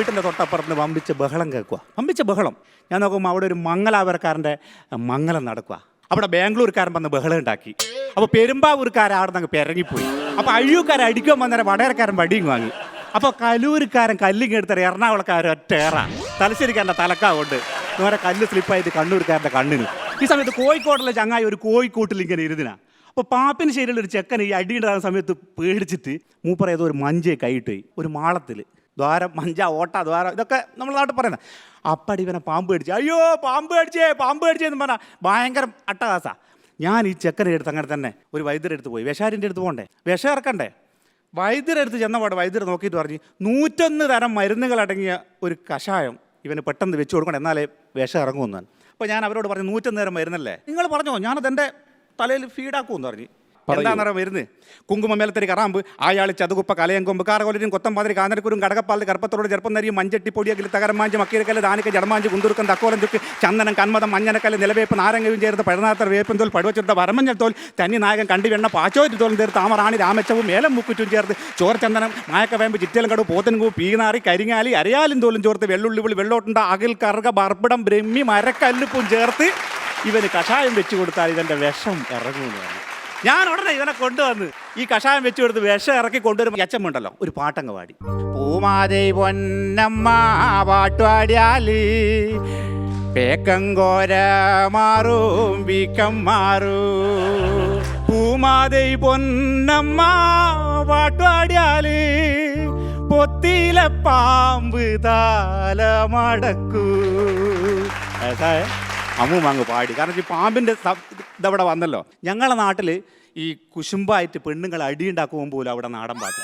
വീട്ടിന്റെ തൊട്ടപ്പുറത്ത് വമ്പിച്ച് ബഹളം കേൾക്കുക. വമ്പിച്ച ബഹളം. ഞാൻ നോക്കുമ്പോൾ അവിടെ ഒരു മംഗലാപുരക്കാരന്റെ മംഗലം നടക്കുക. അവിടെ ബാംഗ്ലൂർക്കാരൻ വന്ന് ബഹളം ഉണ്ടാക്കി. അപ്പോൾ പെരുമ്പാവൂർക്കാരൻ അവിടെ നിന്ന് പിറങ്ങിപ്പോയി അപ്പോൾ അഴിയൂക്കാരൻ അടിക്കാൻ വന്നേരം വടകരക്കാരൻ വടിയും വാങ്ങി. അപ്പോൾ കലൂർക്കാരൻ കല്ലിങ് എടുത്തറ എറണാകുളക്കാരൻ ഒറ്റേറ തലശ്ശേരിക്കാരന്റെ തലക്കാവുണ്ട്. നേരെ കല്ല് സ്ലിപ്പായിട്ട് കണ്ണൂർക്കാരന്റെ കണ്ണിന്. ഈ സമയത്ത് കോഴിക്കോട്ടിലെ ചങ്ങായി ഒരു കോഴിക്കോട്ടിൽ ഇങ്ങനെ ഇരുന്നിനാ. അപ്പോൾ പാപ്പിന് ഒരു ചെക്കൻ ഈ അടിയുണ്ടാകുന്ന സമയത്ത് പേടിച്ചിട്ട് മൂപ്പറേതോ ഒരു മഞ്ചയെ കൈയിട്ട് ഒരു മാളത്തിൽ ദ്വാരം മഞ്ച ഓട്ട ദ്വാരം ഇതൊക്കെ നമ്മൾ നാട്ടിൽ പറയുന്നത്. അപ്പടി ഇവനെ പാമ്പ് കടിച്ചു അയ്യോ പാമ്പ് അടിച്ചേ പാമ്പ് കടിച്ചേ എന്ന് പറഞ്ഞാൽ ഭയങ്കര അട്ടകാസ ഞാൻ ഈ ചെക്കനെ എടുത്ത് അങ്ങനെ തന്നെ ഒരു വൈദ്യരെ അടുത്ത് പോയി. വിഷാരിന്റെ അടുത്ത് പോകണ്ടേ? വിഷം ഇറക്കണ്ടേ? വൈദ്യരെടുത്ത് ചെന്നപാട് വൈദ്യർ നോക്കിയിട്ട് പറഞ്ഞു നൂറ്റൊന്ന് തരം മരുന്നുകൾ അടങ്ങിയ ഒരു കഷായം ഇവന് പെട്ടെന്ന് വെച്ച് കൊടുക്കണം എന്നാലേ വിഷം ഇറങ്ങുമെന്നാണ് അപ്പോൾ ഞാൻ അവരോട് പറഞ്ഞു നൂറ്റൊന്ന് തരം മരുന്നല്ലേ? നിങ്ങൾ പറഞ്ഞോ ഞാനത് എന്റെ തലയിൽ ഫീഡാക്കുമെന്ന് പറഞ്ഞു. എന്താണെന്നറിയാം വരുന്നത് കുങ്കുമമേലത്തരി കറാമ്പ് ആയാളി ചതുകുപ്പ കലയങ്കൊമ്പ് കാറകൊലരും കൊത്തമ്പാതിരി കാനരക്കുരും കടകപ്പാലിൽ കറുപ്പത്തോട് ചെറുപ്പം നരിയും മഞ്ചട്ടി പൊടിയകിൽ തകരമാഞ്ച് മക്കീരക്കല്ല് ദാനിക്ക് ജടമാഞ്ച് കുന്തുറുക്കം തക്കോലം ചുക്ക് ചന്ദനം കന്മതം മഞ്ഞനക്കല്ല് നിലവേപ്പ് നാരങ്ങയും ചേർത്ത് പഴനാത്ര വേപ്പൻ തോൽ പടുവച്ചിട്ട വരമഞ്ഞൽ തോൽ തന്നി നായകൻ കണ്ടി വെണ്ണ പാച്ചോറ്റ് തോലും ചേർത്ത് താമറാണി രാമച്ചവും മേലം മുക്കുറ്റും ചേർത്ത് മായക്കവേമ്പ് ചിറ്റലും കടു പോത്തൻകൂ പീനാറി കരിങ്ങാലി അരയാലും തോലും ചോർത്ത് വെള്ളുള്ളി വിളി വെള്ളോട്ടുണ്ട അകിൽ കറുക ബർപ്പിടം ബ്രഹ്മി മരക്കല്ലുപ്പും ചേർത്ത് ഇവന് കഷായം വെച്ചു കൊടുത്താൽ ഇവന്റെ വിഷം ഇറങ്ങുമെന്ന് ഞാൻ ഉടനെ ഇവനെ കൊണ്ടുവന്ന് ഈ കഷായം വെച്ചു കൊടുത്ത് വിഷം ഇറക്കി കൊണ്ടുവരുമ്പോൾ അച്ഛമ്മുണ്ടല്ലോ ഒരു പാട്ടങ്ങ് പാടി. പൂമാതേ പൊന്നമ്മ പാട്ടുപാടിയാൽ പേക്കങ്കോര മാറും വീക്കം മാറും. പൂമാതൈ പൊന്നമ്മ പാട്ടുപാടിയാൽ പൊത്തിയിലെ പാമ്പ് താലമടക്കൂ. ഏതാ അമ്മൂമ്മ അങ്ങ് പാടി. കാരണം ഈ പാമ്പിന്റെ ഇതവിടെ വന്നല്ലോ. ഞങ്ങളുടെ നാട്ടിൽ ഈ കുശുമ്പായിട്ട് പെണ്ണുങ്ങൾ അടിയുണ്ടാക്കുമ്പോൾ പോലും അവിടെ നാടൻ പാട്ട്.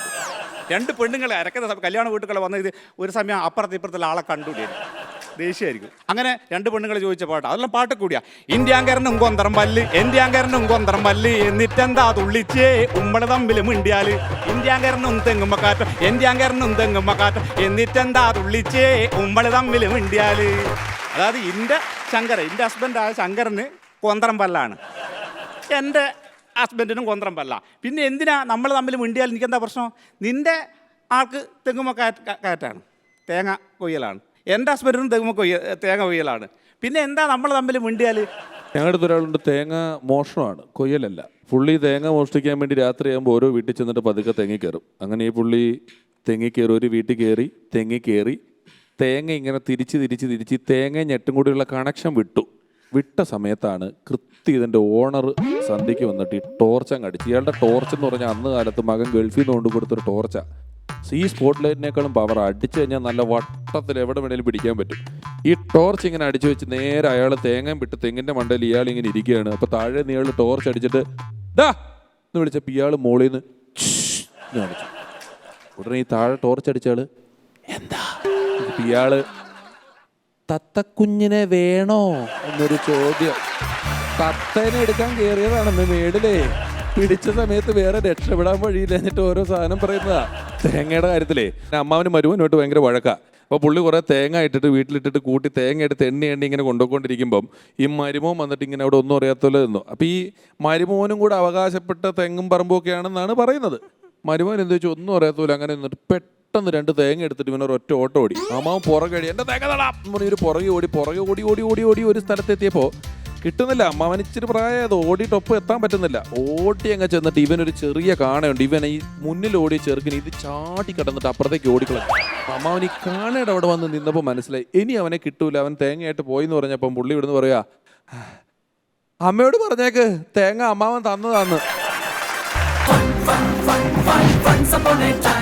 രണ്ട് പെണ്ണുങ്ങളെ അരക്കുന്ന കല്യാണ വീട്ടുകളെ വന്ന ഇത് ഒരു സമയം അപ്പുറത്ത് ഇപ്പുറത്തുള്ള ആളെ കണ്ടുകൂടി ദേഷ്യമായിരിക്കും. അങ്ങനെ രണ്ട് പെണ്ണുങ്ങൾ ചോദിച്ച പാട്ട്. അതെല്ലാം പാട്ട് കൂടിയാ. ഇന്ത്യാങ്കരനും കൊന്തറം പല്ല് എന്ത്യാങ്കരനും കൊന്തറം പല്ല് എന്നിട്ടെന്താ തുള്ളിച്ചേ? ഉമ്മൾ തമ്മിൽ മിണ്ടിയാൽ. ഇന്ത്യാങ്കരനും തെങ്ങുമ്മക്കാറ്റം എന്ത്യാങ്കരനും തെങ്ങുമ്മക്കാറ്റം എന്നിട്ടെന്താ തുള്ളിച്ചേ? ഉമ്മൾ തമ്മിൽ മിണ്ടിയാൽ. അതായത് എന്റെ ശങ്കർ എന്റെ ഹസ്ബൻഡായ ശങ്കറിന് കൊന്തറം പല്ലാണ്. എന്റെ ഹസ്ബൻഡിനും കൊന്തറം പല്ല. പിന്നെ എന്തിനാ നമ്മൾ തമ്മിൽ മിണ്ടിയാൽ എനിക്കെന്താ പ്രശ്നം? നിന്റെ ആൾക്ക് തെങ്ങുമ കയറ്റാണ്. തേങ്ങ കൊയ്യലാണ്. എന്റെ ഹസ്ബൻഡിനും തെങ്ങുമ കൊയ്യ തേങ്ങ കൊയ്യലാണ്. പിന്നെ എന്താ നമ്മൾ തമ്മിൽ മിണ്ടിയാൽ ഞങ്ങളുടെ ഒരാളുണ്ട് തേങ്ങ മോഷണമാണ് കൊയ്യലല്ല. പുള്ളി തേങ്ങ മോഷ്ടിക്കാൻ വേണ്ടി രാത്രിയാകുമ്പോൾ ഓരോ വീട്ടിൽ ചെന്നിട്ട് പതുക്കെ തെങ്ങി കയറും. അങ്ങനെ ഈ പുള്ളി തെങ്ങി കയറി ഒരു വീട്ടിൽ കയറി തെങ്ങി കയറി തേങ്ങ ഇങ്ങനെ തിരിച്ച് തിരിച്ച് തിരിച്ച് തേങ്ങ ഞെട്ടും കൂടിയുള്ള കണക്ഷൻ വിട്ടു. വിട്ട സമയത്താണ് കൃത്യം ഇതിന്റെ ഓണർ സന്ധ്യയ്ക്ക് വന്നിട്ട് ഈ ടോർച്ച അങ്ങ് അടിച്ചു ഇയാളുടെ ടോർച്ച് എന്ന് പറഞ്ഞാൽ അന്ന് കാലത്ത് മകൻ ഗൾഫിൽ നിന്ന് കൊണ്ടു കൊടുത്തൊരു ടോർച്ച ഈ സ്പോട്ട് ലൈറ്റിനേക്കാളും പവർ അടിച്ചു കഴിഞ്ഞാൽ നല്ല വട്ടത്തിൽ എവിടെ വേണേലും പിടിക്കാൻ പറ്റും. ഈ ടോർച്ച് ഇങ്ങനെ അടിച്ചു വെച്ച് നേരെ അയാൾ തേങ്ങയും വിട്ട് തെങ്ങിന്റെ മണ്ടയിൽ ഇയാൾ ഇങ്ങനെ ഇരിക്കുകയാണ്. അപ്പോൾ താഴെ നിന്ന് ഇയാൾ ടോർച്ച് അടിച്ചിട്ട് ദാ! എന്ന് വിളിച്ചപ്പോൾ ഇയാൾ മോളിൽ നിന്ന് ഉടനെ ഈ താഴെ ടോർച്ച് അടിച്ചാൽ എന്താ? ഇയാൾ തത്തക്കുഞ്ഞിനെ വേണോ? എന്നൊരു ചോദ്യം. തത്തേനെ എടുക്കാൻ കയറിയതാണെന്ന് മേടിലേ. പിടിച്ച സമയത്ത് വേറെ രക്ഷപ്പെടാൻ വഴിയില്ല എന്നിട്ട് ഓരോ സാധനം പറയുന്നതാ. തേങ്ങയുടെ കാര്യത്തിലേ. അമ്മാവിന് മരുവനുമായിട്ട് ഭയങ്കര വഴക്കാ. അപ്പോൾ പുള്ളി കുറേ തേങ്ങ ഇട്ടിട്ട് വീട്ടിലിട്ടിട്ട് കൂട്ടി തേങ്ങ എടുത്ത് എണ്ണി എണ്ണി ഇങ്ങനെ കൊണ്ടുപോയിക്കൊണ്ടിരിക്കുമ്പം ഈ മരുമോൻ വന്നിട്ട് ഇങ്ങനെ അവിടെ ഒന്നും അറിയാത്തല്ലോ നിന്നു. അപ്പോൾ ഈ മരുമോനും കൂടെ അവകാശപ്പെട്ട തെങ്ങും പറമ്പും ഒക്കെ ആണെന്നാണ് പറയുന്നത്. മരുമോൻ എന്ത് വെച്ചാൽ ഒന്നും അറിയാത്തല്ലോ അങ്ങനെ നിന്നിട്ട് പെട്ടെന്ന് രണ്ട് തേങ്ങ എടുത്തിട്ട് ഇവനൊരു ഒറ്റ ഓട്ടം ഓടി അമ്മാവൻ പുറകടി എന്റെ തേങ്ങ തടാം പറഞ്ഞ് ഒരു പുറകെ ഓടി പുറകെ ഓടി ഓടി ഓടി ഓടി ഒരു സ്ഥലത്തെത്തിയപ്പോൾ കിട്ടുന്നില്ല അമ്മാവൻ ഇച്ചിരി പ്രായത് ഓടിയിട്ടൊപ്പം എത്താൻ പറ്റുന്നില്ല ഓടി അങ്ങ് ചെന്നിട്ട് ഇവനൊരു ചെറിയ കാണയുണ്ട് ഇവൻ ഈ മുന്നിൽ ഓടിയ ചെറുക്കിന് ഇത് ചാടി കിടന്നിട്ട് അപ്പുറത്തേക്ക് ഓടിക്കളഞ്ഞു അമ്മാവൻ ഈ കാണയുടെ അവിടെ വന്ന് നിന്നപ്പോൾ മനസ്സിലായി ഇനി അവനെ കിട്ടൂല അവൻ തേങ്ങയായിട്ട് പോയി എന്ന് പറഞ്ഞപ്പം പുള്ളി ഇവിടുന്ന് പറയാ അമ്മയോട് പറഞ്ഞേക്ക് തേങ്ങ അമ്മാവൻ തന്നതാന്ന് Once upon a time,